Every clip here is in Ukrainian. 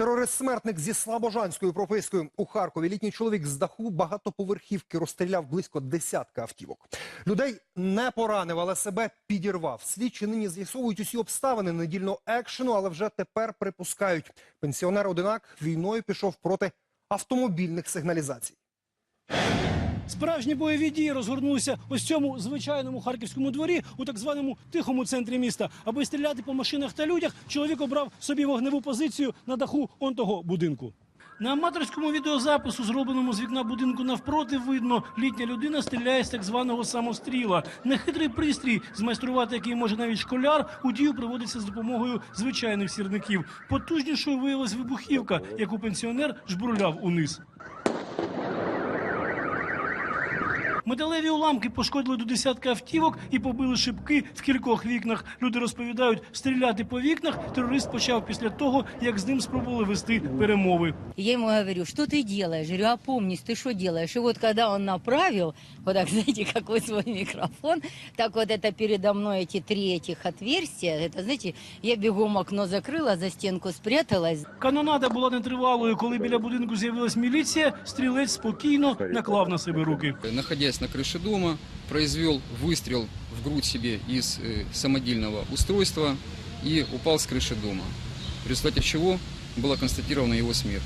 Терорист-смертник зі слабожанською пропискою у Харкові. Літній чоловік з даху багатоповерхівки розстріляв близько десятка автівок. Людей не поранив, але себе підірвав. Слідчі нині з'ясовують усі обставини недільного екшену, але вже тепер припускають. Пенсіонер одинак війною пішов проти автомобільних сигналізацій. Справжні бойові дії розгорнулися ось цьому звичайному харківському дворі у так званому тихому центрі міста. Аби стріляти по машинах та людях, чоловік обрав собі вогневу позицію на даху он того будинку. На аматорському відеозапису, зробленому з вікна будинку навпроти, видно, літня людина стріляє з так званого самостріла. Нехитрий пристрій, змайструвати який може навіть школяр, у дію приводиться з допомогою звичайних сірників. Потужнішою виявилась вибухівка, яку пенсіонер жбурляв униз. Металеві уламки пошкодили до десятка автівок і побили шибки в кількох вікнах. Люди розповідають, стріляти по вікнах терорист почав після того, як з ним спробували вести перемови. И Я ему говорю, что ты делаешь? Я говорю, опомнись, ты что делаешь? И вот когда он направил, вот так, знаете, какой свой микрофон, так вот это передо мной эти три этих отверстия, это, знаете, я бегом окно закрыла, за стенку спряталась. Канонада була нетривалою. Коли біля будинку з'явилась міліція, стрілець спокійно наклав на себе руки. находясь на крыше дома, произвел выстрел в грудь себе из э, самодельного устройства и упал с крыши дома, в результате чего была констатирована его смерть.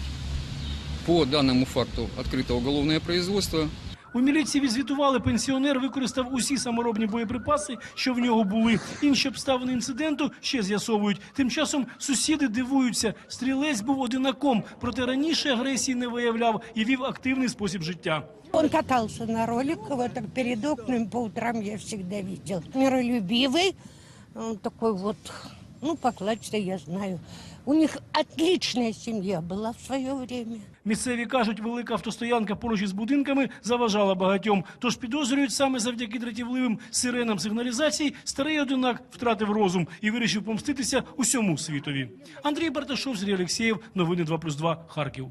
По данному факту открыто уголовное производство, У міліції відзвітували, пенсіонер використав усі саморобні боєприпаси, що в нього були. Інші обставини інциденту ще з'ясовують. Тим часом сусіди дивуються. Стрілець був одинаком, проте раніше агресії не виявляв і вів активний спосіб життя. Он катался на роликах, вот так перед окнами по утрам я всегда видел. Миролюбивый, он такой вот, ну, поклачте, я знаю. У них отличная сім'я була в своє время. Місцеві кажуть, велика автостоянка поруч із будинками заважала багатьом. Тож підозрюють саме завдяки дратівливим сиренам сигналізацій, старий одинак втратив розум і вирішив помститися усьому світові. Андрій Барташов, Сергій Олексєєв, новини 2+,2, Харків.